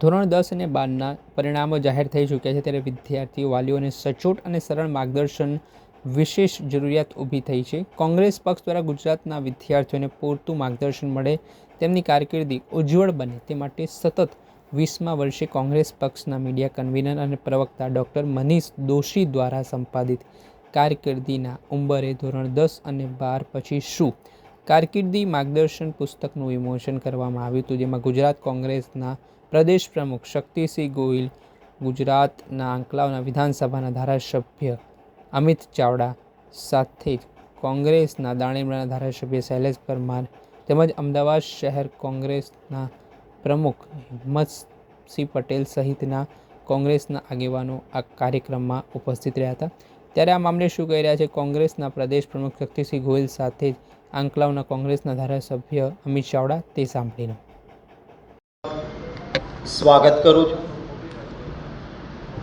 ધોરણ દસ અને બારના પરિણામો જાહેર થઈ ચૂક્યા છે ત્યારે વિદ્યાર્થીઓ, વાલીઓને સચોટ અને સરળ માર્ગદર્શન વિશેષ જરૂરિયાત ઊભી થઈ છે. કોંગ્રેસ પક્ષ દ્વારા ગુજરાતના વિદ્યાર્થીઓને પૂરતું માર્ગદર્શન મળે તેમની કારકિર્દી ઉજ્જવળ બને તે માટે સતત વીસમા વર્ષે કોંગ્રેસ પક્ષના મીડિયા કન્વીનર અને પ્રવક્તા ડૉક્ટર મનીષ દોશી દ્વારા સંપાદિત કારકિર્દીના ઉંબરે ધોરણ દસ અને બાર પછી શું? કારકિર્દી માર્ગદર્શન પુસ્તકનું વિમોચન કરવામાં આવ્યું હતું, જેમાં ગુજરાત કોંગ્રેસના પ્રદેશ પ્રમુખ શક્તિસિંહ ગોહિલ, ગુજરાતના આંકલાવના વિધાનસભાના ધારાસભ્ય અમિત ચાવડા સાથે કોંગ્રેસના દાણીમડાના ધારાસભ્ય શૈલેષ પરમાર તેમજ અમદાવાદ શહેર કોંગ્રેસના પ્રમુખ હિંમતસિંહ પટેલ સહિતના કોંગ્રેસના આગેવાનો આ કાર્યક્રમમાં ઉપસ્થિત રહ્યા હતા. ત્યારે આ મામલે શું કહી રહ્યા છે? કોંગ્રેસના પ્રદેશ પ્રમુખ શક્તિસિંહ ગોહિલ સાથે જ આંકલાવના કોંગ્રેસના ધારાસભ્ય અમિત ચાવડા તે સાંભળીને સ્વાગત કરું છું.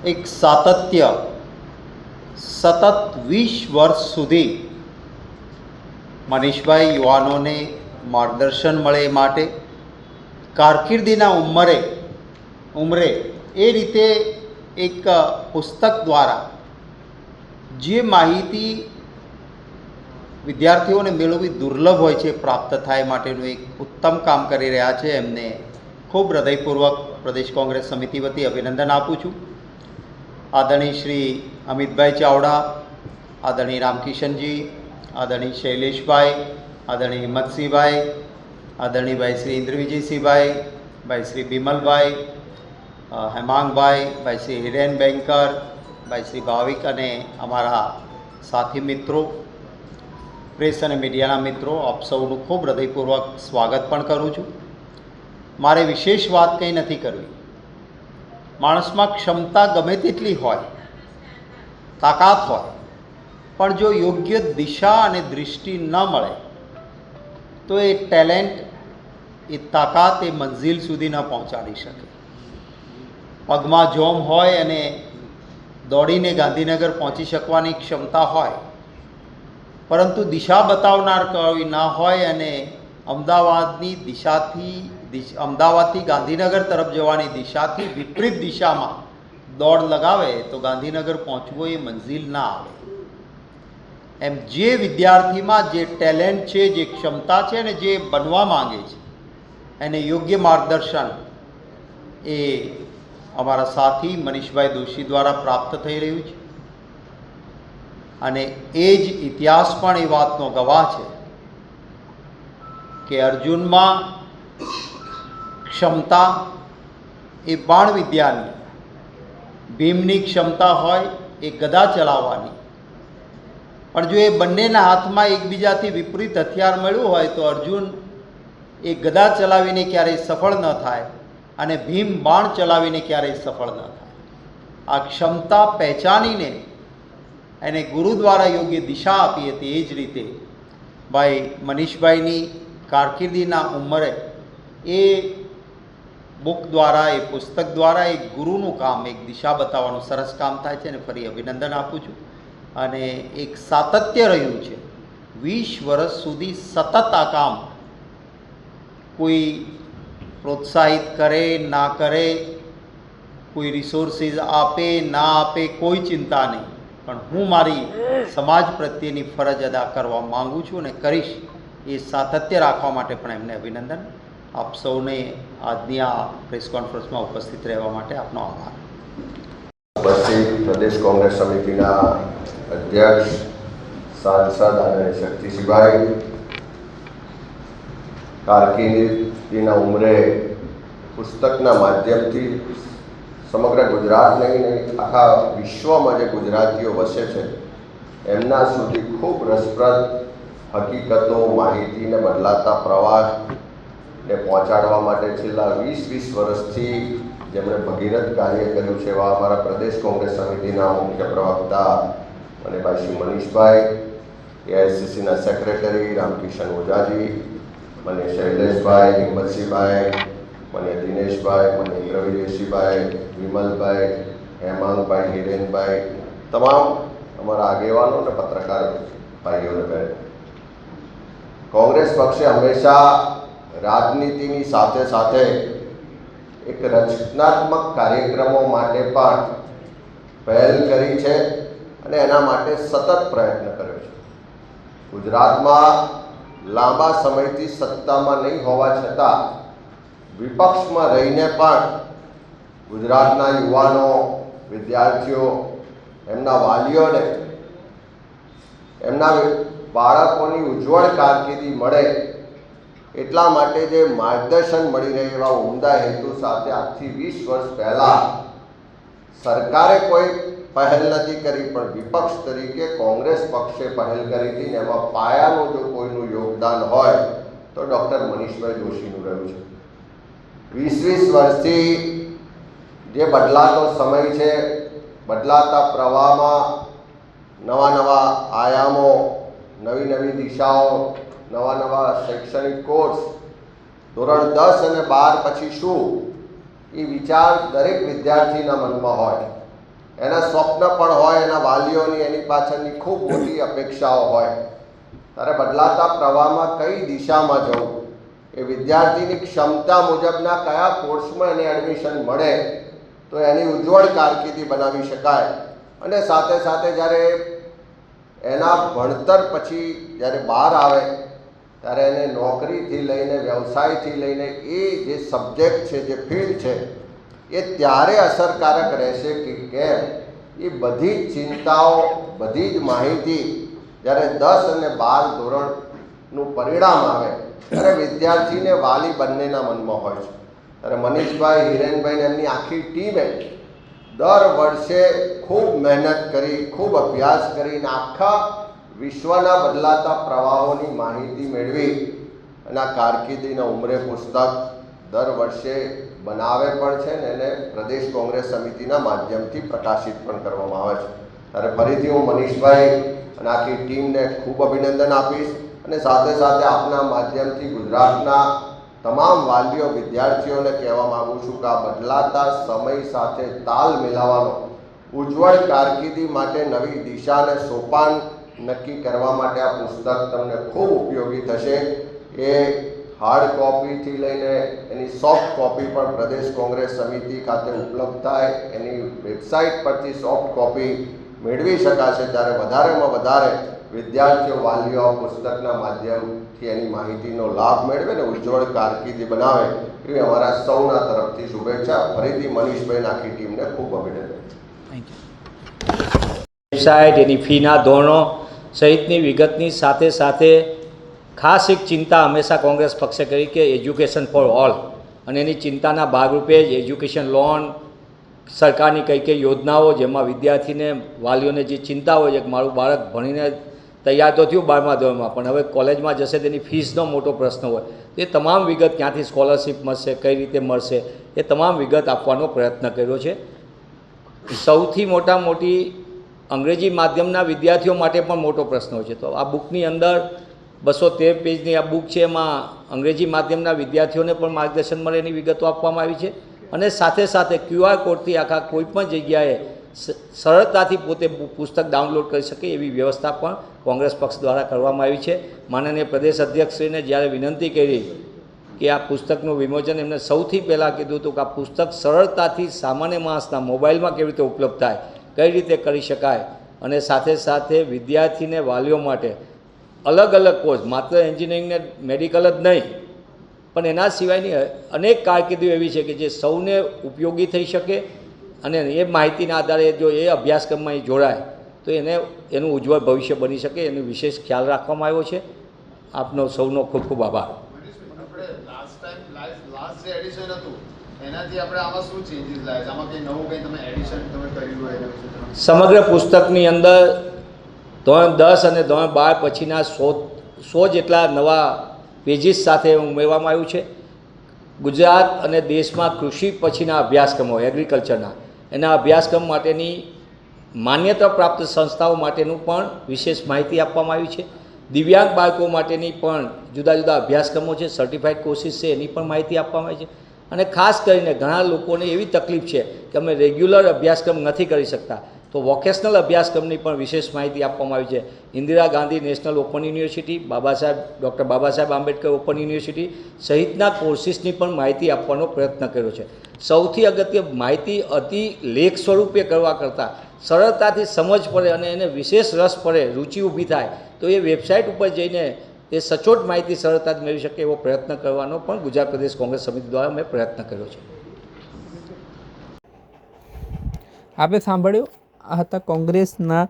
એક સાતત્ય સતત વીસ વર્ષ સુધી મનીષભાઈ યુવાનોને માર્ગદર્શન મળે એ માટે, કારકિર્દીના ઉંમરે ઉંમરે એ રીતે એક પુસ્તક દ્વારા જે માહિતી વિદ્યાર્થીઓને મેળવવી દુર્લભ હોય છે, પ્રાપ્ત થાય માટેનું એક ઉત્તમ કામ કરી રહ્યા છે એમને ખૂબ હૃદયપૂર્વક પ્રદેશ કોંગ્રેસ સમિતિ વતી અભિનંદન આપું છું. આદરણીય શ્રી અમિતભાઈ ચાવડા, આદરણીય રામકિશનજી, આદરણીય શૈલેષભાઈ, આદરણીય હિંમતસિંહભાઈ, આદરણીય ભાઈ શ્રી ઇન્દ્રવિજયસિંહભાઈ, ભાઈ શ્રી બિમલભાઈ હેમાંગભાઈ, ભાઈ શ્રી હિરેન બેંકર ભાઈ શ્રી ભાવિક અને અમારા સાથી મિત્રો, પ્રેસ અને મીડિયાના મિત્રો, આપ સૌનું ખૂબ હૃદયપૂર્વક સ્વાગત પણ કરું છું. મારે વિશેષ વાત કંઈ નથી કરવી. માણસમાં ક્ષમતા ગમે તેટલી હોય, તાકાત હોય, પણ જો યોગ્ય દિશા અને દૃષ્ટિ ન મળે, તો એ ટેલેન્ટ, એ તાકાત એ મંઝિલ સુધી ન પહોંચાડી શકે. પગમાં જોમ હોય અને દોડીને ગાંધીનગર પહોંચી શકવાની ક્ષમતા હોય, પરંતુ દિશા બતાવનાર કોઈ ના હોય અને અમદાવાદની દિશાથી અમદાવાદથી ગાંધીનગર તરફ જવાની દિશાથી વિપરીત દિશામાં દોડ લગાવે તો ગાંધીનગર પહોંચવો એ મંઝિલ ના આવે. એમ જે વિદ્યાર્થીમાં જે ટેલેન્ટ છે, જે ક્ષમતા છે ને જે બનવા માંગે છે, એને યોગ્ય માર્ગદર્શન એ અમારા સાથી મનીષભાઈ દોશી દ્વારા પ્રાપ્ત થઈ રહ્યું છે. અને એ જ ઇતિહાસ પણ એ વાતનો ગવાહ છે કે અર્જુનમાં ક્ષમતા એ બાણ વિદ્યાની. ભીમની ક્ષમતા હોય એ ગદા ચલાવવાની. પણ જો એ બંનેના હાથમાં એકબીજાથી વિપરીત હથિયાર મળ્યું હોય તો અર્જુન એ ગદા ચલાવીને ક્યારેય સફળ ન થાય અને ભીમ બાણ ચલાવીને ક્યારેય સફળ ન થાય. આ ક્ષમતા પહેચાનીને એને ગુરુ દ્વારા યોગ્ય દિશા આપી હતી એ જ રીતે ભાઈ મનીષભાઈની કારકિર્દીના ઉંમરે એ બુક દ્વારા, એ પુસ્તક દ્વારા એક ગુરુનું કામ, એક દિશા બતાવવાનું સરસ કામ થાય છે અને ફરી અભિનંદન આપું છું. અને એક સાતત્ય રહ્યું છે. વીસ વર્ષ સુધી સતત આ કામ કોઈ પ્રોત્સાહિત કરે, ના કરે, કોઈ રિસોર્સિસ આપે, ના આપે, કોઈ ચિંતા નહીં. પણ હું મારી સમાજ પ્રત્યેની ફરજ અદા કરવા માગું છું અને કરીશ. એ સાતત્ય રાખવા માટે પણ એમને અભિનંદન. આપ સૌને આજની આ પ્રેસ કોન્ફરન્સમાં ઉપસ્થિત રહેવા માટે આપનો આભાર. ઉપસ્થિત પ્રદેશ કોંગ્રેસ સમિતિના અધ્યક્ષ, સાંસદ અને શક્તિસિંહભાઈ કારકિર્દીના ઉંમરે પુસ્તકના માધ્યમથી સમગ્ર ગુજરાત નહીં આખા વિશ્વમાં જે ગુજરાતીઓ વસે છે, એમના સુધી ખૂબ રસપ્રદ હકીકતો, માહિતીને બદલાતા પ્રવાસને પહોંચાડવા માટે છેલ્લા વીસ વીસ વર્ષથી જેમણે ભગીરથ કાર્ય કર્યું છે, એવા અમારા પ્રદેશ કોંગ્રેસ સમિતિના મુખ્ય પ્રવક્તા અને ભાઈ શ્રી મનીષભાઈ, એઆઈસીસીના સેક્રેટરી રામકિશન ઓઝાજી, મને શૈલેષભાઈ, હિંમતસિંહભાઈ, મને દિનેશભાઈ, મને રવિદેશીભાઈ વિમલભાઈ, હેમાંગભાઈ, હિરેનભાઈ, તમામ અમારા આગેવાનો અને પત્રકાર ભાઈઓને બહેનો. કોંગ્રેસ પક્ષે હંમેશા રાજનીતિની સાથે સાથે એક રચનાત્મક કાર્યક્રમો માટે પણ પહેલ કરી છે અને એના માટે સતત પ્રયત્ન કર્યો છે. ગુજરાતમાં લાંબા સમયથી સત્તામાં નહીં હોવા છતાં વિપક્ષમાં રહીને પણ ગુજરાતના યુવાનો, વિદ્યાર્થીઓ, એમના વાલીઓને, એમના બાળકોની ઉજ્જવળ કારકિર્દી મળે એટલા માટે જે માર્ગદર્શન મળી રહે એવા ઉમદા હેતુ સાથે આજથી વીસ વર્ષ પહેલાં સરકારે કોઈ પહેલ નથી કરી, પણ વિપક્ષ તરીકે કોંગ્રેસ પક્ષે પહેલ કરી હતી ને એમાં પાયાનું જો કોઈનું યોગદાન હોય તો ડૉક્ટર મનીષભાઈ જોશીનું રહ્યું છે. વીસ વીસ વર્ષથી જે બદલાતો સમય છે, બદલાતા પ્રવાહમાં નવા નવા આયામો, નવી નવી દિશાઓ નવા નવા શૈક્ષણિક કોર્સ ધોરણ દસ અને બાર પછી શું? એ વિચાર દરેક વિદ્યાર્થીના મનમાં હોય. એના સ્વપ્ન પણ હોય, એના વાલીઓની, એની પાછળની ખૂબ મોટી અપેક્ષાઓ હોય. ત્યારે બદલાતા પ્રવાહમાં કઈ દિશામાં જવું? એ વિદ્યાર્થીની ક્ષમતા મુજબના કયા કોર્સમાં એને એડમિશન મળે, તો એની ઉજ્જવળ કારકિર્દી બનાવી શકાય. અને સાથે સાથે જ્યારે એના ભણતર પછી જ્યારે બહાર આવે ત્યારે એને નોકરીથી લઈને, વ્યવસાયથી લઈને એ જે સબ્જેક્ટ છે, જે ફિલ્ડ છે, એ ત્યારે અસરકારક રહેશે કે કેમ? એ બધી જ ચિંતાઓ, બધી જ માહિતી જ્યારે દસ અને બાર ધોરણનું પરિણામ આવે, ત્યારે વિદ્યાર્થીને વાલી બંનેના મનમાં હોય છે. ત્યારે મનીષભાઈ, હિરેનભાઈ એમની આખી ટીમે દર વર્ષે ખૂબ મહેનત કરી, ખૂબ અભ્યાસ કરીને આખા વિશ્વના બદલાતા પ્રવાહોની માહિતી મેળવી અને આ કારકિર્દીના ઉમરે પુસ્તક દર વર્ષે બનાવે પણ છે ને એને પ્રદેશ કોંગ્રેસ સમિતિના માધ્યમથી પ્રકાશિત પણ કરવામાં આવે છે. ત્યારે ફરીથી હું મનીષભાઈ અને આખી ટીમને ખૂબ અભિનંદન આપીશ અને સાથે સાથે આપના માધ્યમથી ગુજરાતના તમામ વાલીઓ, વિદ્યાર્થીઓને કહેવા માગું છું કે આ બદલાતા સમય સાથે તાલ મિલાવવાનો ઉજ્જવળ કારકિર્દી માટે નવી દિશા અને સોપાન નક્કી કરવા માટે આ પુસ્તક તમને ખૂબ ઉપયોગી થશે. એ હાર્ડ કોપીથી લઈને એની સોફ્ટ કોપી પણ પ્રદેશ કોંગ્રેસ સમિતિ ખાતે ઉપલબ્ધ થાય. એની વેબસાઇટ પરથી સોફ્ટ કોપી મેળવી શકાશે. ત્યારે વધારેમાં વધારે વિદ્યાર્થીઓ વાલીઓ પુસ્તકના માધ્યમથી એની માહિતીનો લાભ મેળવે ને ઉજ્જવળ કારકિર્દી બનાવે. એવી અમારા સૌના તરફથી શુભેચ્છા. ફરીથી મનીષભાઈ આખી ટીમને ખૂબ અભિનંદન. વેબસાઇટ એની ફીના ધોરણો સહિતની વિગતની સાથે સાથે ખાસ એક ચિંતા હંમેશા કોંગ્રેસ પક્ષે કરી કે એજ્યુકેશન ફોર ઓલ. અને એની ચિંતાના ભાગરૂપે જ એજ્યુકેશન લોન, સરકારની કઈ કઈ યોજનાઓ, જેમાં વિદ્યાર્થીને, વાલીઓને જે ચિંતા હોય છે કે મારું બાળક ભણીને તૈયાર તો થયું બારમા ધોરણમાં, પણ હવે કોલેજમાં જશે તેની ફીસનો મોટો પ્રશ્ન હોય. એ તમામ વિગત ક્યાંથી સ્કોલરશીપ મળશે, કઈ રીતે મળશે, એ તમામ વિગત આપવાનો પ્રયત્ન કર્યો છે. સૌથી મોટા મોટી અંગ્રેજી માધ્યમના વિદ્યાર્થીઓ માટે પણ મોટો પ્રશ્ન છે. તો આ બુકની અંદર બસો તેર પેજની આ બુક છે, એમાં અંગ્રેજી માધ્યમના વિદ્યાર્થીઓને પણ માર્ગદર્શન મળે એની વિગતો આપવામાં આવી છે. અને સાથે સાથે ક્યુઆર કોડથી આખા કોઈપણ જગ્યાએ સરળતાથી પોતે પુસ્તક ડાઉનલોડ કરી શકે એવી વ્યવસ્થા પણ કોંગ્રેસ પક્ષ દ્વારા કરવામાં આવી છે. માનનીય પ્રદેશ અધ્યક્ષશ્રીને જ્યારે વિનંતી કરી કે આ પુસ્તકનું વિમોચન એમને સૌથી પહેલાં કીધું હતું કે આ પુસ્તક સરળતાથી સામાન્ય માણસના મોબાઈલમાં કેવી રીતે ઉપલબ્ધ થાય કઈ રીતે કરી શકાય? અને સાથે સાથે વિદ્યાર્થીને વાલીઓ માટે અલગ અલગ કોર્સ, માત્ર એન્જિનિયરિંગને મેડિકલ જ નહીં, પણ એના સિવાયની અનેક કારકિર્દીઓ એવી છે કે જે સૌને ઉપયોગી થઈ શકે અને એ માહિતીના આધારે જો એ અભ્યાસક્રમમાં એ જોડાય, તો એને, એનું ઉજ્જવળ ભવિષ્ય બની શકે, એનો વિશેષ ખ્યાલ રાખવામાં આવ્યો છે. આપનો સૌનો ખૂબ ખૂબ આભાર. લાસ્ટ ટાઈમ જે એડિશન હતું એનાથી આપણે સમગ્ર પુસ્તકની અંદર ધોરણ દસ અને ધોરણ બાર પછીના સો સો જેટલા નવા પેજીસ સાથે ઉમેરવામાં આવ્યું છે. ગુજરાત અને દેશમાં કૃષિ પછીના અભ્યાસક્રમો એગ્રીકલ્ચરના એના અભ્યાસક્રમ માટેની માન્યતા પ્રાપ્ત સંસ્થાઓ માટેનું પણ વિશેષ માહિતી આપવામાં આવી છે. દિવ્યાંગ બાળકો માટેની પણ જુદા જુદા અભ્યાસક્રમો છે સર્ટિફાઈડ કોર્સિસ છે, એની પણ માહિતી આપવામાં આવી છે. અને ખાસ કરીને ઘણા લોકોને એવી તકલીફ છે કે અમે રેગ્યુલર અભ્યાસક્રમ નથી કરી શકતા. તો વોકેશનલ અભ્યાસક્રમની પણ વિશેષ માહિતી આપવામાં આવી છે. Indira Gandhi national open university, Baba Saheb, doctor Baba Saheb Ambedkar open university સહિતના કોર્સિસની પણ માહિતી આપવાનો પ્રયત્ન કર્યો છે. સૌથી અગત્ય માહિતી અતિ લેખ સ્વરૂપે કરવા કરતાં સરળતાથી સમજ પડે અને એને વિશેષ રસ પડે, રુચિ ઊભી થાય, તો એ વેબસાઇટ ઉપર જઈને એ સચોટ માહિતી સરળતાથી મેળવી શકે એવો પ્રયત્ન કરવાનો પણ ગુજરાત પ્રદેશ કોંગ્રેસ સમિતિ દ્વારા મેં પ્રયત્ન કર્યો છે. આપે સાંભળ્યું, આ હતા કોંગ્રેસના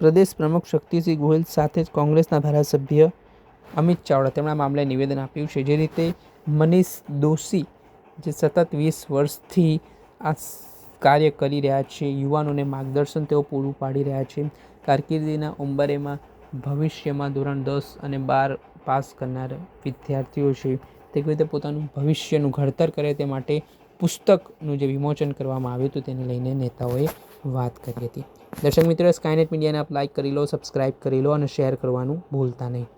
પ્રદેશ પ્રમુખ શક્તિસિંહ ગોહિલ સાથે જ કોંગ્રેસના ધારાસભ્ય અમિત ચાવડા. તેમણે આ મામલે નિવેદન આપ્યું છે. જે રીતે મનીષ દોશી, જે સતત વીસ વર્ષથી આ કાર્ય કરી રહ્યા છે, યુવાનોને માર્ગદર્શન તેઓ પૂરું પાડી રહ્યા છે, કારકિર્દીના ઉંબરેમાં ભવિષ્યમાં ધોરણ દસ અને બાર પાસ કરનાર વિદ્યાર્થીઓ છે, તે કેવી રીતે પોતાનું ભવિષ્યનું ઘડતર કરે તે માટે પુસ્તકનું જે વિમોચન કરવામાં આવ્યું હતું તેને લઈને નેતાઓએ વાત કરી હતી. દર્શક મિત્રો સ્કાયનેટ મીડિયાને આપ લાઇક કરી લો સબસ્ક્રાઇબ કરી લો અને શેર કરવાનું ભૂલતા નહીં.